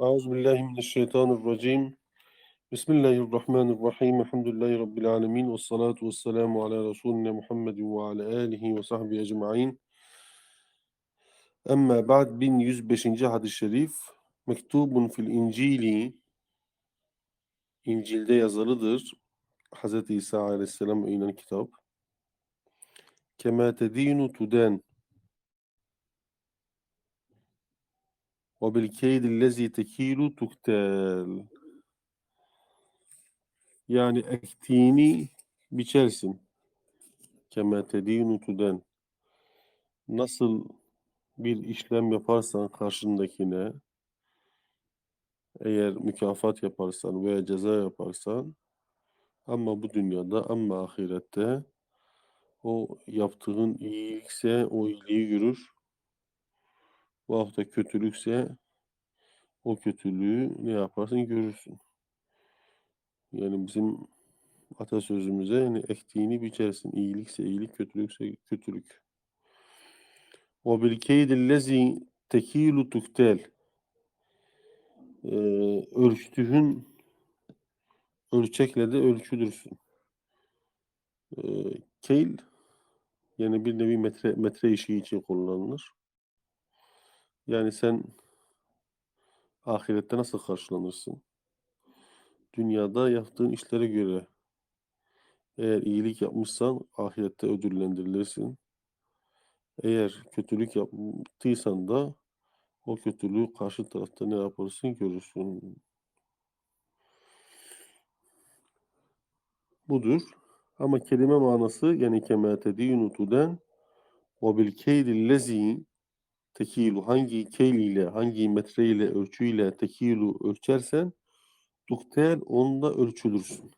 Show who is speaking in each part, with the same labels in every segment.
Speaker 1: Euzu billahi mineşşeytanirracim. Bismillahirrahmanirrahim. Elhamdülillahi rabbil alamin ve salatu vesselamu ala resulina Muhammed ve ala alihi ve sahbihi ecmaîn. Amma ba'd 1105. hadis-i şerif mektubun fil İncili İncil'de yazılıdır. Hz. İsa aleyhisselam inen kitap. Kema tedinu tuden bil keydillezi tekilu tuktel. Yani ektiğini biçersin. Kema tedinu tuden. Nasıl bir işlem yaparsan karşındakine eğer mükafat yaparsan veya ceza yaparsan ama bu dünyada ama ahirette o yaptığın iyilikse o iyiliği görür. Veyahut da kötülükse o kötülüğü ne yaparsın görürsün. Yani bizim atasözümüze yani ektiğini biçersin. İyilikse iyilik, kötülükse kötülük. O bil keydillezi tekilu tuktel. Ee, ölçtüğün ölçekle de ölçülürsün. Ee, keyl yani bir nevi metre, metre işi için kullanılır. Yani sen ahirette nasıl karşılanırsın? Dünyada yaptığın işlere göre eğer iyilik yapmışsan ahirette ödüllendirilirsin. Eğer kötülük yaptıysan da o kötülüğü karşı tarafta ne yaparsın görürsün. Budur. Ama kelime manası yani kema tedinu tuden ve bil keydillezi tekilu hangi keyl ile hangi metre ile ölçüyle tekilu ölçersen tuktel onda ölçülürsün.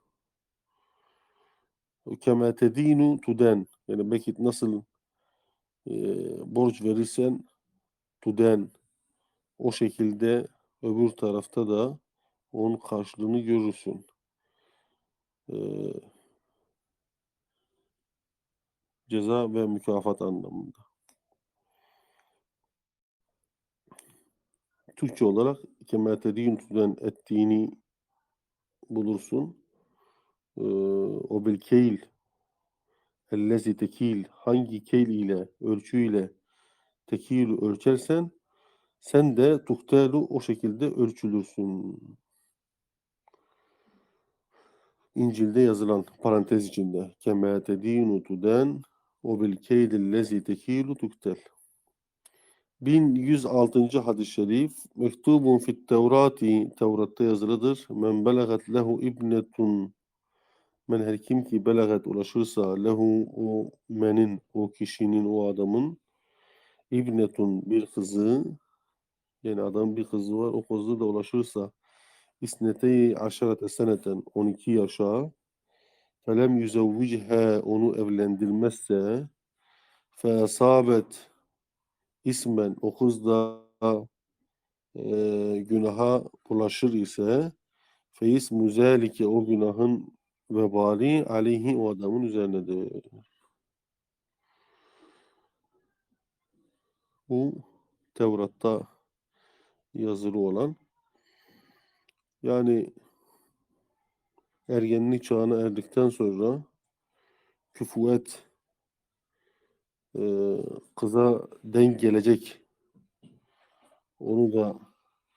Speaker 1: Kema tedinu tuden yani belki nasıl e, borç verirsen tuden o şekilde öbür tarafta da onun karşılığını görürsün. E, ceza ve mükafat anlamında. Türkçe olarak kemetedin tuden ettiğini bulursun. Ee, o bil keyl ellezi tekil hangi keyl ile ölçüyle tekil ölçersen sen de tuhtelu o şekilde ölçülürsün. İncil'de yazılan parantez içinde kema tedinu tuden o bil keydillezi tekilu tuktel. 1106. hadis-i şerif mektubun fit tevrati Tevrat'ta yazılıdır. Men belagat lehu ibnetun men her kim ki belagat ulaşırsa lehu o menin o kişinin o adamın ibnetun bir kızı yani adam bir kızı var o kızı da ulaşırsa isneteyi aşarete seneten 12 yaşa felem yüzevviche onu evlendirmezse fe asabet ismen o kız da e, günaha bulaşır ise fe ismu zelike o günahın vebali aleyhi o adamın üzerinedir. Bu Tevrat'ta yazılı olan yani ergenlik çağına erdikten sonra küfuet e, kıza denk gelecek onu da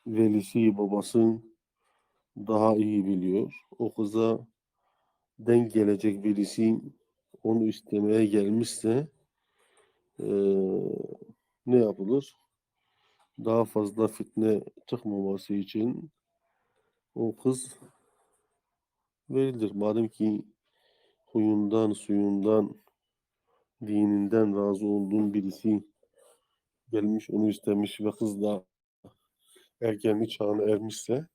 Speaker 1: velisi babasın daha iyi biliyor. O kıza denk gelecek birisi onu istemeye gelmişse e, ne yapılır? Daha fazla fitne çıkmaması için o kız verilir. Madem ki huyundan, suyundan, dininden razı olduğun birisi gelmiş onu istemiş ve kız da ergenlik çağına ermişse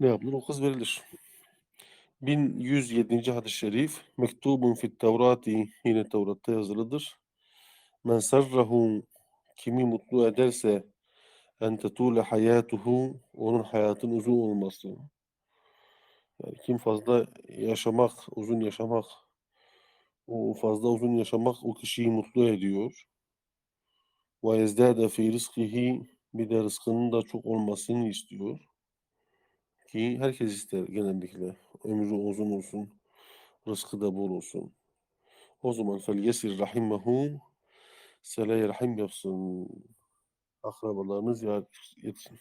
Speaker 1: ne yapılır? O kız verilir. 1107. hadis-i şerif mektubun fit tevrati yine Tevrat'ta yazılıdır. Men sarrahu kimi mutlu ederse en tetule hayatuhu onun hayatın uzun olması. Yani kim fazla yaşamak, uzun yaşamak, o fazla uzun yaşamak o kişiyi mutlu ediyor. Ve yezdâde fî rızkihi bir de rızkının da çok olmasını istiyor. Ki herkes ister genellikle. Ömrü uzun olsun, rızkı da bol olsun. O zaman fel yesir rahimehu seleye rahim yapsın. Akrabalarını ziyaret etsin.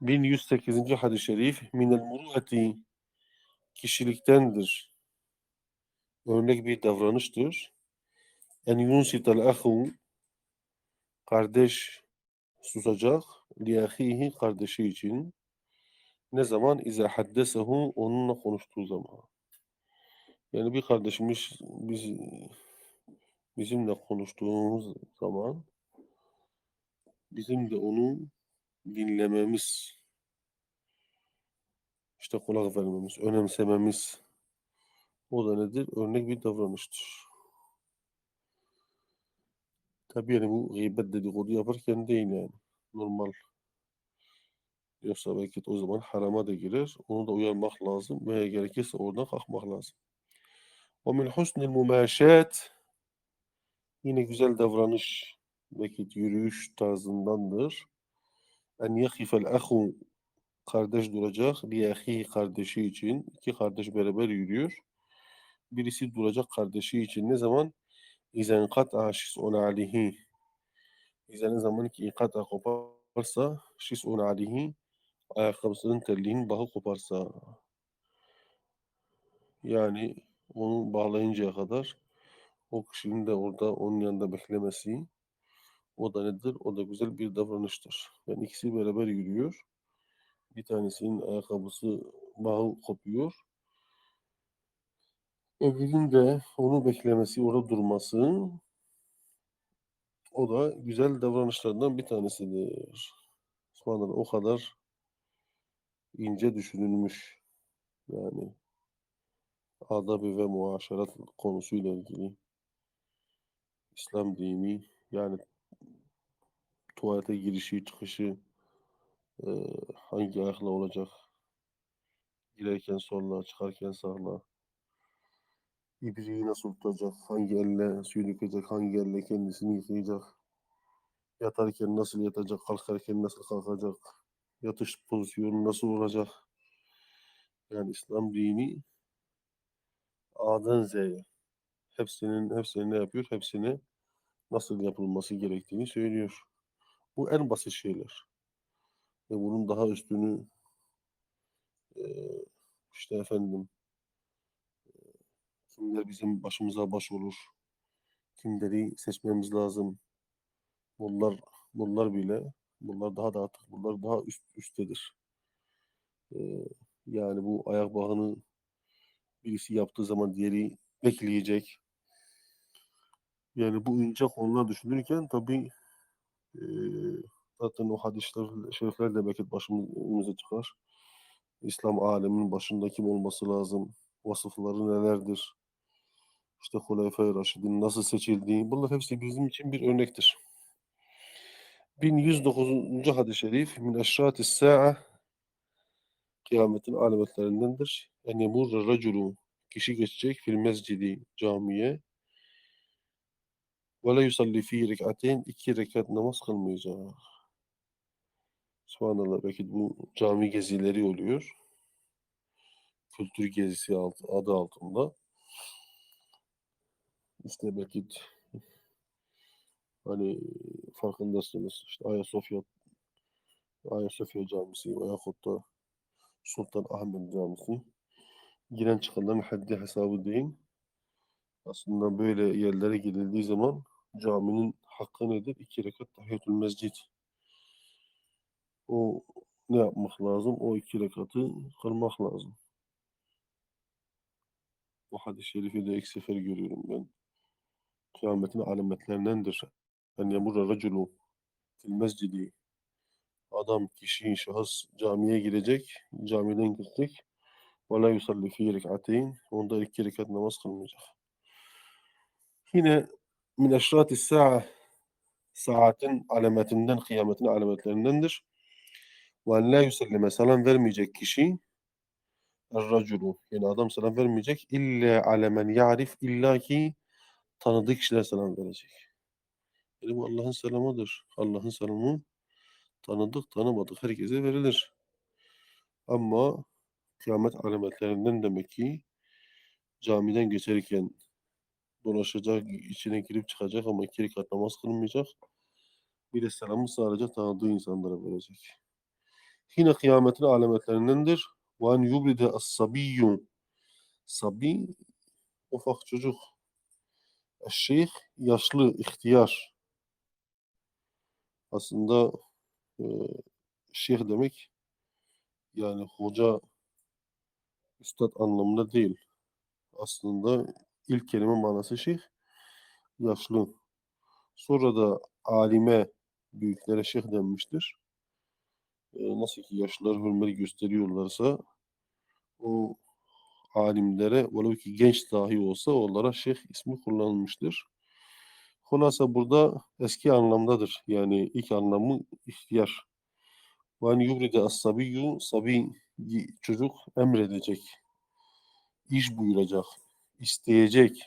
Speaker 1: 1108. hadis-i şerif minel muruati kişiliktendir Örnek bir davranıştır. En yunsitel ahu kardeş susacak liyahihi kardeşi için ne zaman ize haddesehu onunla konuştuğu zaman. Yani bir kardeşimiz biz bizimle konuştuğumuz zaman bizim de onu dinlememiz, işte kulak vermemiz, önemsememiz o da nedir? Örnek bir davranıştır. Tabii yani bu gıybet dedikodu yaparken değil yani. Normal. Yoksa belki de o zaman harama da girer. Onu da uyarmak lazım veya gerekirse oradan kalkmak lazım. ومن حسن المماشات yine güzel davranış vakit yürüyüş tarzındandır. En yakifel ahu kardeş duracak. Liyahihi kardeşi için. iki kardeş beraber yürüyor. Birisi duracak kardeşi için. Ne zaman? İzen kat'a şis'un alihi. İzen ne zaman ki kat'a koparsa şis'un alihi ayakkabısının telliğinin bağı koparsa. Yani onu bağlayıncaya kadar o kişinin de orada onun yanında beklemesi o da nedir? O da güzel bir davranıştır. Yani ikisi beraber yürüyor. Bir tanesinin ayakkabısı bağı kopuyor. Öbürünün de onu beklemesi, orada durması o da güzel davranışlardan bir tanesidir. Subhanallah o kadar ince düşünülmüş. Yani adab ve muaşerat konusuyla ilgili İslam dini yani tuvalete girişi çıkışı e, hangi ayakla olacak girerken solla çıkarken sağla ibriği nasıl tutacak hangi elle suyu dökecek hangi elle kendisini yıkayacak yatarken nasıl yatacak kalkarken nasıl kalkacak yatış pozisyonu nasıl olacak yani İslam dini A'dan Z'ye hepsinin hepsini ne yapıyor? Hepsini nasıl yapılması gerektiğini söylüyor. Bu en basit şeyler. Ve bunun daha üstünü işte efendim kimler bizim başımıza baş olur, kimleri seçmemiz lazım. Bunlar bunlar bile bunlar daha da artık bunlar daha üst üsttedir. E, yani bu ayak bağını birisi yaptığı zaman diğeri bekleyecek. Yani bu ince konular düşünürken tabii e, zaten o hadisler, şerifler de belki başımıza çıkar. İslam aleminin başında kim olması lazım? Vasıfları nelerdir? İşte Hulefai Raşid'in nasıl seçildiği. Bunlar hepsi bizim için bir örnektir. 1109. hadis-i şerif min eşratis sa'a kıyametin alametlerindendir. En yemurra raculu kişi geçecek fil mescidi camiye ve la yusalli fi rek'ateyn iki rekat namaz kılmayacak. Subhanallah belki bu cami gezileri oluyor. Kültür gezisi adı altında. İşte belki hani farkındasınız işte Ayasofya Ayasofya Camisi veyahut da Sultan Ahmet Camisi giren çıkanların haddi hesabı değil. Aslında böyle yerlere gidildiği zaman caminin hakkı nedir? İki rekat tahiyyatül mescid. O ne yapmak lazım? O iki rekatı kılmak lazım. Bu hadis-i şerifi de ilk sefer görüyorum ben. Kıyametin alametlerindendir. En yemurra raculu fil mescidi. Adam, kişi, şahıs camiye girecek, camiden girecek. Ve la yusalli fi rek'ateyn. Onda iki rekat namaz kılmayacak. Yine min eşrati sa'a saatin alametinden, kıyametin alametlerindendir. Ve la yüsellime selam vermeyecek kişi Er-raculu yani adam selam vermeyecek. İlla alemen ya'rif illa ki tanıdığı kişiler selam verecek. Yani bu Allah'ın selamıdır. Allah'ın selamı tanıdık tanımadık herkese verilir. Ama kıyamet alametlerinden demek ki camiden geçerken dolaşacak, içine girip çıkacak ama iki kat namaz kılmayacak. Bir de selamı sadece tanıdığı insanlara verecek. Yine kıyametin alametlerindendir. Ve en yubride as-sabiyyun. Sabi, ufak çocuk Şeyh, yaşlı, ihtiyar. Aslında e, şeyh demek yani hoca, üstad anlamında değil. Aslında ilk kelime manası şeyh, yaşlı. Sonra da alime, büyüklere şeyh denmiştir. E, nasıl ki yaşlılar hürmeti gösteriyorlarsa o alimlere velev ki genç dahi olsa onlara şeyh ismi kullanılmıştır. Hulasa burada eski anlamdadır. Yani ilk anlamı ihtiyar. Ve en yubride as-sabiyyu sabi çocuk emredecek. iş buyuracak. isteyecek.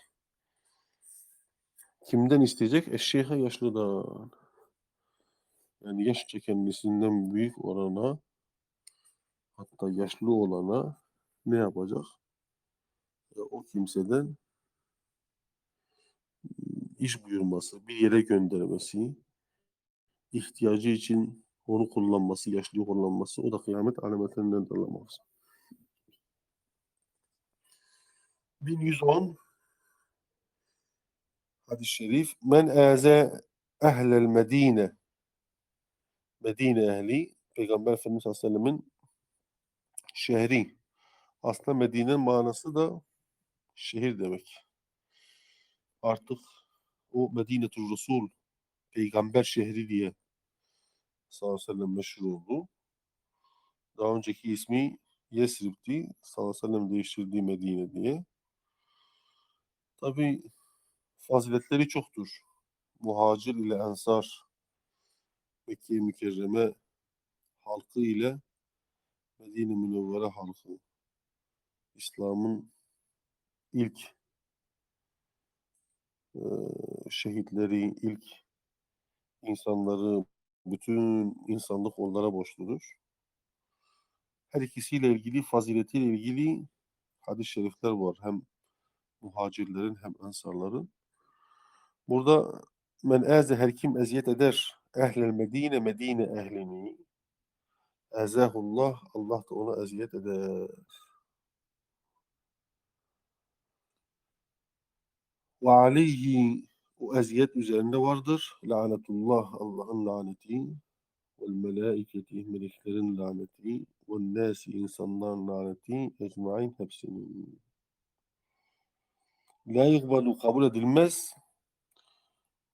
Speaker 1: Kimden isteyecek? Eşşeyhe yaşlıdan. Yani yaşça kendisinden büyük olana hatta yaşlı olana ne yapacak? E, o kimseden iş buyurması, bir yere göndermesi, ihtiyacı için onu kullanması, yaşlıyı kullanması o da kıyamet alametlerinden anlamaz. 1110 hadis-i şerif men âze ehlel medine Medine ehli Peygamber Efendimiz sallallahu aleyhi ve sellemin şehri. Aslında Medine'nin manası da şehir demek. Artık o Medine'tul Resul peygamber şehri diye sallallahu aleyhi ve sellem meşhur oldu. Daha önceki ismi Yesrib'ti. Sallallahu aleyhi ve sellem değiştirdiği Medine diye. Tabi faziletleri çoktur. Muhacir ile Ensar Mekke-i Mükerreme halkı ile Medine Münevvere halkı İslam'ın ilk e, şehitleri, ilk insanları, bütün insanlık onlara borçludur. Her ikisiyle ilgili, faziletiyle ilgili hadis-i şerifler var. Hem muhacirlerin hem ensarların. Burada men eze her kim eziyet eder ehlel Medine, Medine ehlini ezahullah, Allah da ona eziyet eder. Ve aleyhi o eziyet üzerinde vardır. Lanetullah, Allah'ın laneti vel melaiketi, meleklerin laneti ve nasi, insanların laneti ecmain hepsinin. La yukbalu kabul edilmez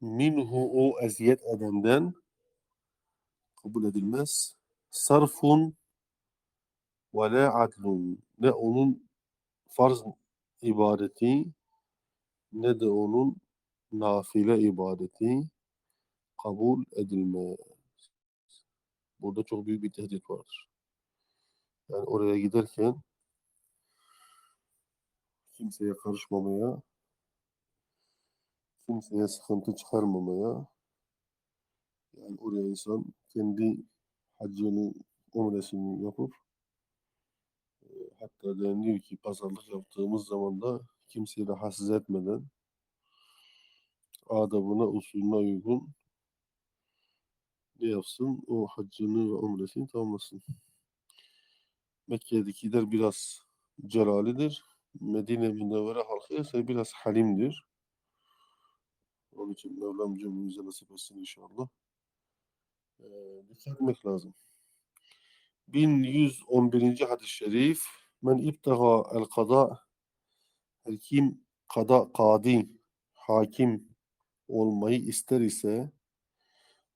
Speaker 1: minhu o eziyet edenden kabul edilmez. Sarfun ve la adlun ne onun farz ibadeti ne de onun nafile ibadeti kabul edilmez. Burada çok büyük bir tehdit vardır. Yani oraya giderken kimseye karışmamaya, kimseye sıkıntı çıkarmamaya, yani oraya insan kendi hacını, umresini yapıp e, hatta deniliyor ki pazarlık yaptığımız zaman da kimseyi rahatsız etmeden adabına, usulüne uygun ne yapsın? O haccını ve umresini tamamlasın. Mekke'dekiler biraz celalidir. Medine Münevvere halkı ise biraz halimdir. Onun için Mevlam cümlemize nasip etsin inşallah. Ee, dikkat etmek lazım. 1111. hadis-i şerif Men ibtaga el kada kim kada, kadi, hakim olmayı ister ise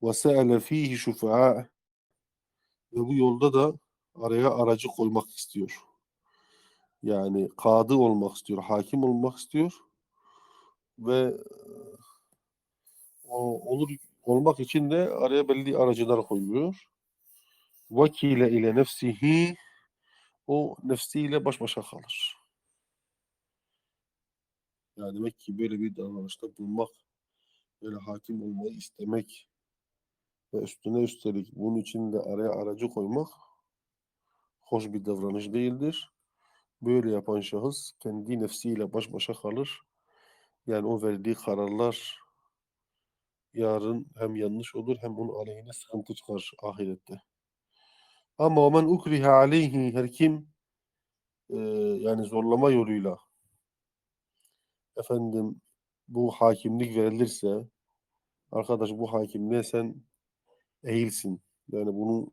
Speaker 1: ve se'ele fihi şufa'a ve bu yolda da araya aracı koymak istiyor. Yani kadı olmak istiyor, hakim olmak istiyor ve o olur olmak için de araya belli aracılar koyuyor. Vakile ile nefsihi o nefsiyle baş başa kalır. Yani demek ki böyle bir davranışta bulunmak, böyle hakim olmayı istemek ve üstüne üstelik bunun için de araya aracı koymak hoş bir davranış değildir. Böyle yapan şahıs kendi nefsiyle baş başa kalır. Yani o verdiği kararlar yarın hem yanlış olur hem onun aleyhine sıkıntı çıkar ahirette. Ama men ukriha aleyhi her kim e, yani zorlama yoluyla efendim bu hakimlik verilirse arkadaş bu hakimliğe sen eğilsin. Yani bunu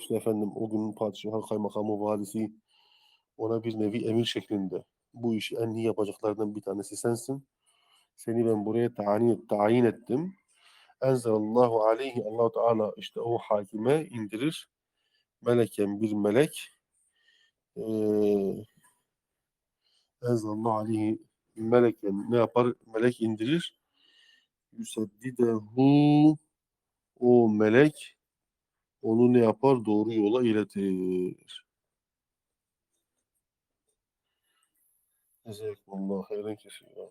Speaker 1: işte efendim o günün padişahı, kaymakamı, valisi ona bir nevi emir şeklinde bu işi en iyi yapacaklardan bir tanesi sensin. Seni ben buraya tayin, tayin ettim. Enzelallahu aleyhi Allahu Teala işte o hakime indirir. Meleken bir melek eee Enzelallahu aleyhi meleken ne yapar? Melek indirir. Yuseddidehu o melek onu ne yapar? Doğru yola iletir. Cezakumullahu hayran kesiyor.